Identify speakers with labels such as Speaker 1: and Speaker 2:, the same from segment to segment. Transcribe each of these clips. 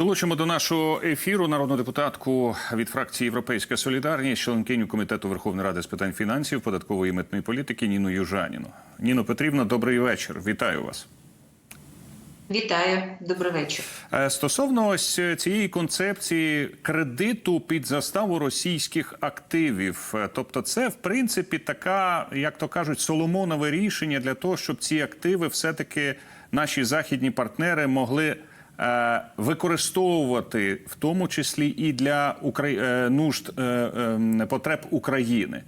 Speaker 1: Долучимо до нашого ефіру народну депутатку від фракції Європейська Солідарність, членкиню комітету Верховної Ради з питань фінансів, податкової і митної політики Ніну Южаніну. Ніно Петрівна, добрий вечір. Вітаю вас.
Speaker 2: Вітаю, добрий вечір.
Speaker 1: Е, Стосовно ось цієї концепції кредиту під заставу російських активів, Е, тобто, це в принципі така, як то кажуть, соломонове рішення для того, щоб ці активи все-таки наші західні партнери могли використовувати, в тому числі і для е, нужд е, е, потреб України.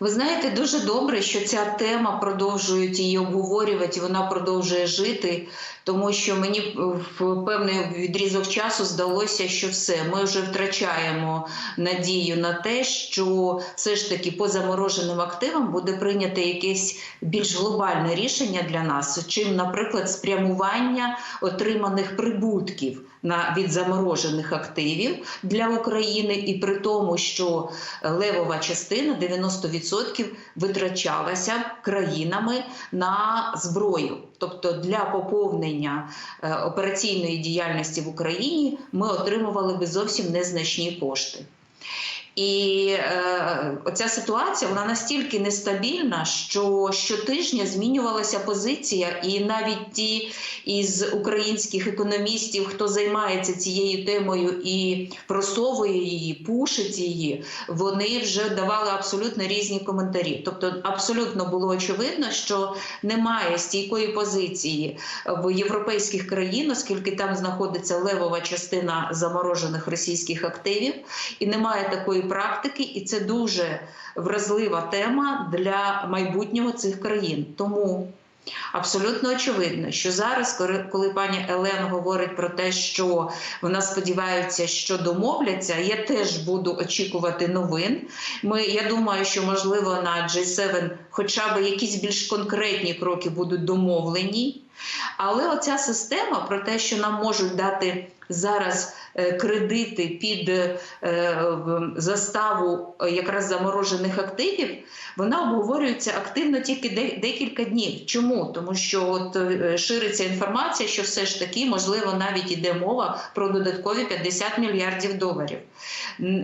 Speaker 2: Ви знаєте, дуже добре, що ця тема продовжують її обговорювати. Вона продовжує жити, тому що мені в певний відрізок часу здалося, що все ми вже втрачаємо надію на те, що все ж таки по замороженим активам буде прийнято якесь більш глобальне рішення для нас, чим, наприклад, спрямування отриманих прибутків на від заморожених активів для України, і при тому, що левова частина 90% витрачалася країнами на зброю. Тобто для поповнення е, операційної діяльності в Україні ми отримували би зовсім незначні кошти. І е, оця ситуація вона настільки нестабільна, що щотижня змінювалася позиція, і навіть ті із українських економістів, хто займається цією темою і просовує її, пушить її, вони вже давали абсолютно різні коментарі. Тобто, абсолютно було очевидно, що немає стійкої позиції в європейських країн, оскільки там знаходиться левова частина заморожених російських активів, і немає такої практики, і це дуже вразлива тема для майбутнього цих країн. Тому абсолютно очевидно, що зараз, коли пані Елен говорить про те, що вона сподівається, що домовляться, я теж буду очікувати новин. Ми я думаю, що можливо на G7 хоча б якісь більш конкретні кроки будуть домовлені. Але оця система про те, що нам можуть дати зараз кредити під е, заставу якраз заморожених активів, вона обговорюється активно тільки декілька днів. Чому? Тому що от е, шириться інформація, що все ж таки можливо навіть іде мова про додаткові 50 мільярдів доларів.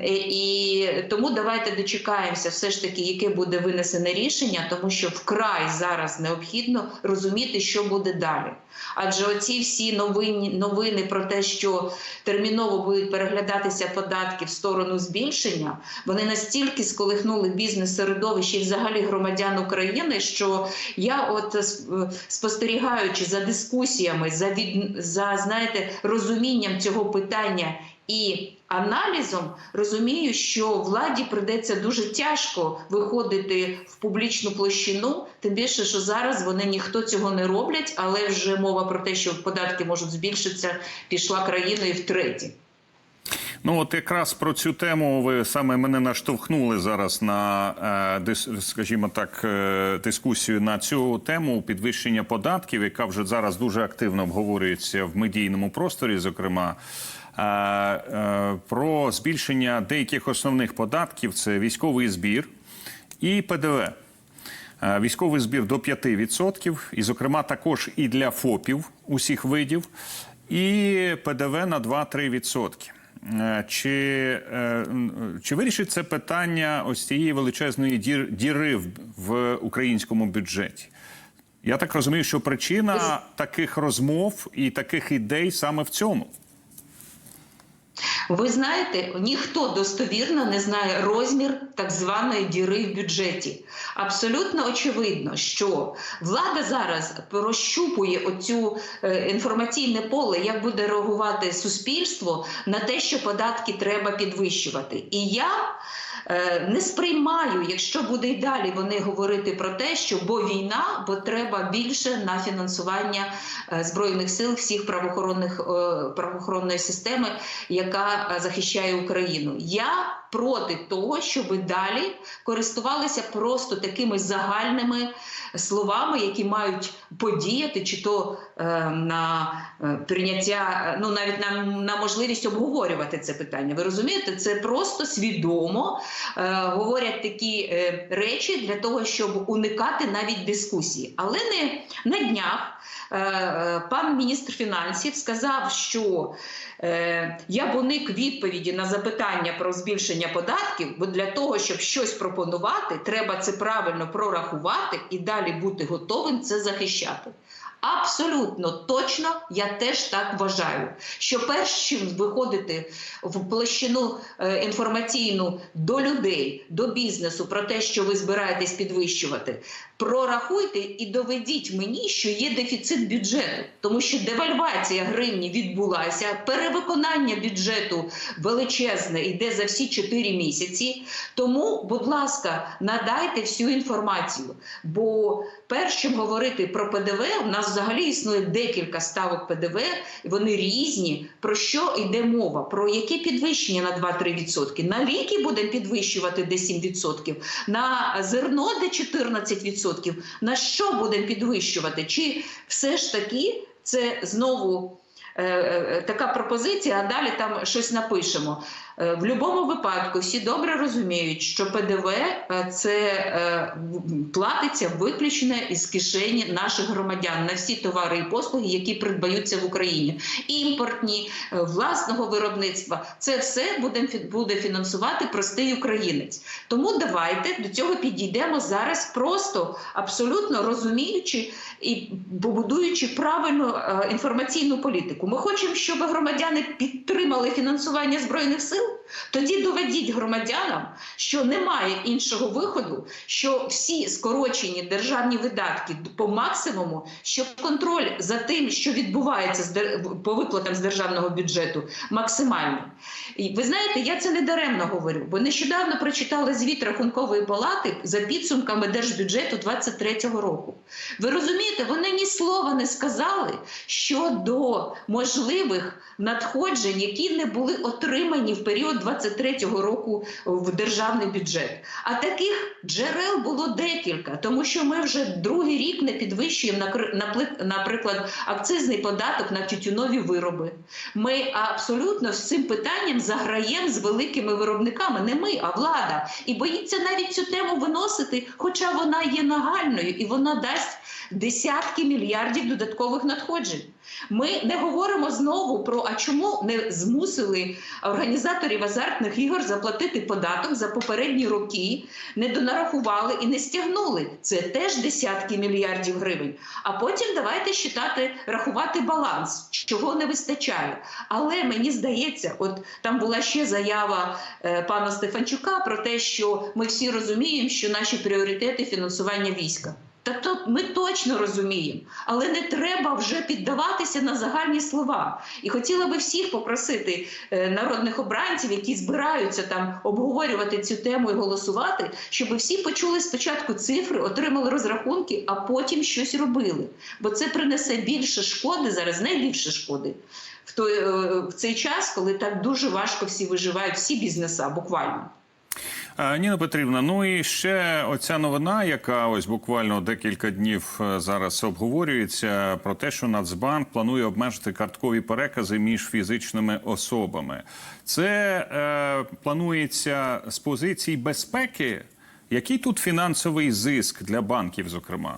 Speaker 2: І тому давайте дочекаємося, все ж таки, яке буде винесене рішення, тому що вкрай зараз необхідно розуміти, що буде далі. Адже оці всі новини, новини про те, що терміново будуть переглядатися податки в сторону збільшення, вони настільки сколихнули бізнес-середовище і взагалі громадян України, що я, от спостерігаючи за дискусіями, за від за знаєте, розумінням цього питання і аналізом розумію, що владі придеться дуже тяжко виходити в публічну площину, тим більше, що зараз вони ніхто цього не роблять, але вже мова про те, що податки можуть збільшитися, пішла країною втретє.
Speaker 1: Ну, от якраз про цю тему ви саме мене наштовхнули зараз на, скажімо так, дискусію на цю тему підвищення податків, яка вже зараз дуже активно обговорюється в медійному просторі, зокрема. Про збільшення деяких основних податків це військовий збір і ПДВ. Військовий збір до 5%, і, зокрема, також і для ФОПів усіх видів, і ПДВ на 2-3%. Чи чи вирішить це питання ось цієї величезної дір, діри в, в українському бюджеті? Я так розумію, що причина таких розмов і таких ідей саме в цьому.
Speaker 2: Ви знаєте, ніхто достовірно не знає розмір так званої діри в бюджеті. Абсолютно очевидно, що влада зараз прощупує оцю е, інформаційне поле, як буде реагувати суспільство на те, що податки треба підвищувати. І я не сприймаю, якщо буде й далі вони говорити про те, що бо війна, бо треба більше на фінансування е, збройних сил всіх правоохоронних правоохоронної системи, яка захищає Україну. Я проти того, щоб далі користувалися просто такими загальними словами, які мають подіяти, чи то е, на прийняття, ну навіть на, на можливість обговорювати це питання. Ви розумієте, це просто свідомо е, говорять такі е, речі для того, щоб уникати навіть дискусії, але не на днях. Е, е, пан міністр фінансів сказав, що я я уник відповіді на запитання про збільшення податків, бо для того, щоб щось пропонувати, треба це правильно прорахувати і далі бути готовим це захищати. Абсолютно точно, я теж так вважаю. Що перш чим виходити в площину е, інформаційну до людей, до бізнесу про те, що ви збираєтесь підвищувати, прорахуйте і доведіть мені, що є дефіцит бюджету, тому що девальвація гривні відбулася, перевиконання бюджету величезне йде за всі 4 місяці. Тому, будь ласка, надайте всю інформацію. Бо перш чим говорити про ПДВ, у нас взагалі існує декілька ставок ПДВ, вони різні. Про що йде мова? Про яке підвищення на 2-3%? На ліки будемо підвищувати де 7%, на зерно де 14%. На що будемо підвищувати? Чи все ж таки це знову е, е, така пропозиція, а далі там щось напишемо? Е, В будь-якому випадку всі добре розуміють, що ПДВ е, це е, платиться виключно із кишені наших громадян на всі товари і послуги, які придбаються в Україні. Імпортні, власного виробництва. Це все буде, фінансувати простий українець. Тому давайте до цього підійдемо зараз просто абсолютно розуміючи і побудуючи правильну інформаційну політику. Ми хочемо, щоб громадяни підтримали фінансування збройних сил. do Тоді доведіть громадянам, що немає іншого виходу, що всі скорочені державні видатки по максимуму, що контроль за тим, що відбувається по виплатам з державного бюджету, максимальний. І ви знаєте, я це не даремно говорю, бо нещодавно прочитала звіт рахункової палати за підсумками держбюджету 23-го року. Ви розумієте, вони ні слова не сказали щодо можливих надходжень, які не були отримані в період 23-го року в державний бюджет. А таких джерел було декілька, тому що ми вже другий рік не підвищуємо наприклад, акцизний податок на тютюнові вироби. Ми абсолютно з цим питанням заграємо з великими виробниками, не ми, а влада. І боїться навіть цю тему виносити, хоча вона є нагальною і вона дасть десятки мільярдів додаткових надходжень. Ми не говоримо знову про а чому не змусили організаторів азартних ігор заплатити податок за попередні роки, не донарахували і не стягнули. Це теж десятки мільярдів гривень. А потім давайте считати, рахувати баланс, чого не вистачає. Але мені здається, от там була ще заява е, пана Стефанчука про те, що ми всі розуміємо, що наші пріоритети фінансування війська. Та то ми точно розуміємо, але не треба вже піддаватися на загальні слова. І хотіла би всіх попросити е, народних обранців, які збираються там обговорювати цю тему і голосувати, щоб всі почули спочатку цифри, отримали розрахунки, а потім щось робили. Бо це принесе більше шкоди зараз, найбільше шкоди в той е, в цей час, коли так дуже важко всі виживають, всі бізнеса буквально.
Speaker 1: Е, Ніна Петрівна, ну і ще оця новина, яка ось буквально декілька днів е, зараз обговорюється, про те, що Нацбанк планує обмежити карткові перекази між фізичними особами. Це е, планується з позиції безпеки. Який тут фінансовий зиск для банків, зокрема?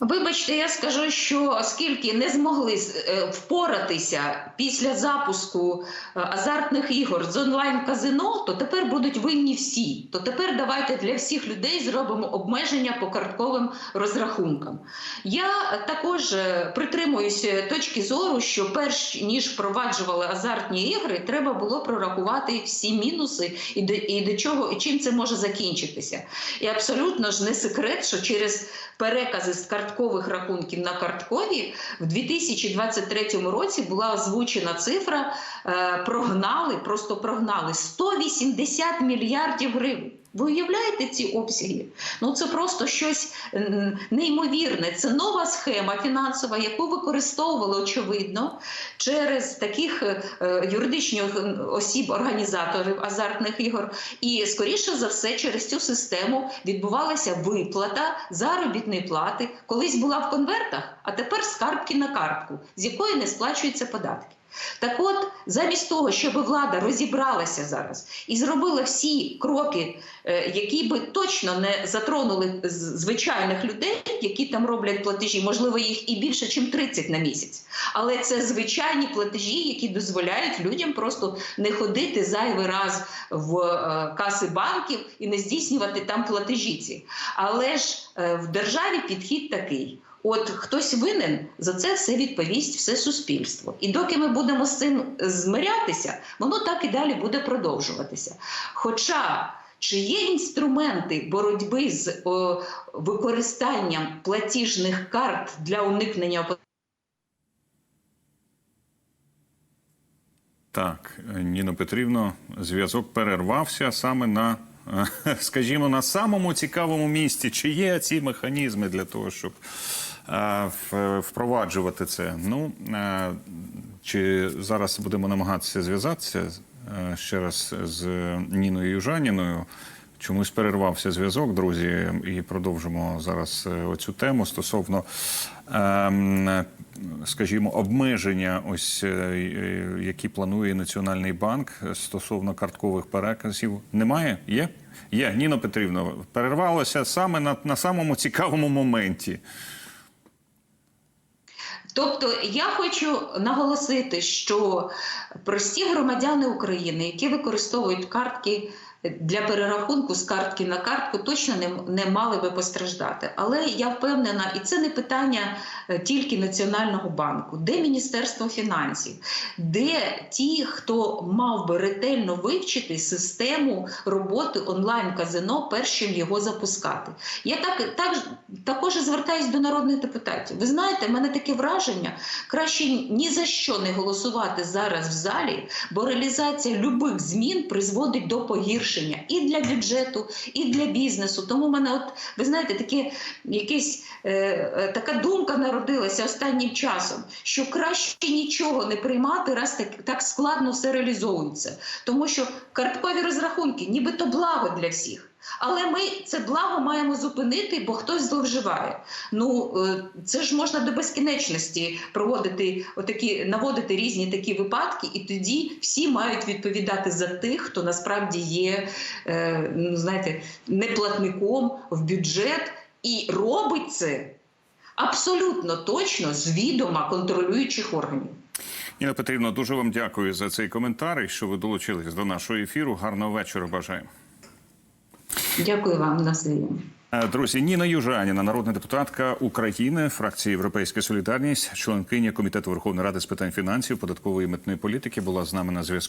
Speaker 2: Вибачте, я скажу, що оскільки не змогли е, впоратися після запуску е, азартних ігор з онлайн-казино, то тепер будуть винні всі. То тепер давайте для всіх людей зробимо обмеження по картковим розрахункам. Я також е, притримуюся точки зору, що перш ніж впроваджували азартні ігри, треба було прорахувати всі мінуси і до, і до чого і чим це може закінчитися. І абсолютно ж не секрет, що через перекази з карткових рахунків на карткові в 2023 році була озвучена цифра, е, прогнали, просто прогнали 180 мільярдів гривень. Ви уявляєте ці обсяги? Ну це просто щось неймовірне. Це нова схема фінансова, яку використовували очевидно через таких е, юридичних осіб, організаторів азартних ігор. І скоріше за все, через цю систему відбувалася виплата заробітної плати. Колись була в конвертах, а тепер з картки на картку, з якої не сплачуються податки. Так от, замість того, щоб влада розібралася зараз і зробила всі кроки, е, які би точно не затронули звичайних людей, які там роблять платежі, можливо, їх і більше, ніж 30 на місяць. Але це звичайні платежі, які дозволяють людям просто не ходити зайвий раз в е, каси банків і не здійснювати там платежі. Але ж е, в державі підхід такий. От хтось винен за це все відповість все суспільство. І доки ми будемо з цим змирятися, воно так і далі буде продовжуватися. Хоча чи є інструменти боротьби з о, використанням платіжних карт для уникнення
Speaker 1: Так, Ніно Петрівно, зв'язок перервався саме на, скажімо, на самому цікавому місці. Чи є ці механізми для того, щоб впроваджувати це? Ну, е, чи зараз будемо намагатися зв'язатися е, ще раз з Ніною Южаніною? Чомусь перервався зв'язок, друзі, і продовжимо зараз е, оцю тему стосовно, ем, скажімо, обмеження, ось е, е, які планує Національний банк стосовно карткових переказів. Немає? Є? Є. Ніно Петрівно, перервалося саме на, на самому цікавому моменті.
Speaker 2: Тобто я хочу наголосити, що прості громадяни України, які використовують картки для перерахунку з картки на картку, точно не, не мали би постраждати. Але я впевнена, і це не питання е, тільки Національного банку, де Міністерство фінансів, де ті, хто мав би ретельно вивчити систему роботи онлайн-казино, перш чим його запускати. Я так, так також звертаюся до народних депутатів. Ви знаєте, в мене таке враження, краще ні за що не голосувати зараз в залі, бо реалізація любих змін призводить до погіршення і для бюджету, і для бізнесу. Тому в мене, от ви знаєте, таке якесь е, е, така думка народилася останнім часом, що краще нічого не приймати, раз так, так складно все реалізовується. Тому що карткові розрахунки, нібито благо для всіх. Але ми це благо маємо зупинити, бо хтось зловживає. Ну е, це ж можна до безкінечності проводити отакі, наводити різні такі випадки, і тоді всі мають відповідати за тих, хто насправді є, е, ну знаєте, неплатником в бюджет і робить це абсолютно точно з відома контролюючих органів.
Speaker 1: Ніно Петрівно, дуже вам дякую за цей коментар що ви долучились до нашого ефіру. Гарного вечора бажаю.
Speaker 2: Дякую вам на свою.
Speaker 1: Е, Друзі, Ніна Южаніна, народна депутатка України, фракції Європейська Солідарність, членкиня комітету Верховної Ради з питань фінансів, податкової і митної політики, була з нами на зв'язку.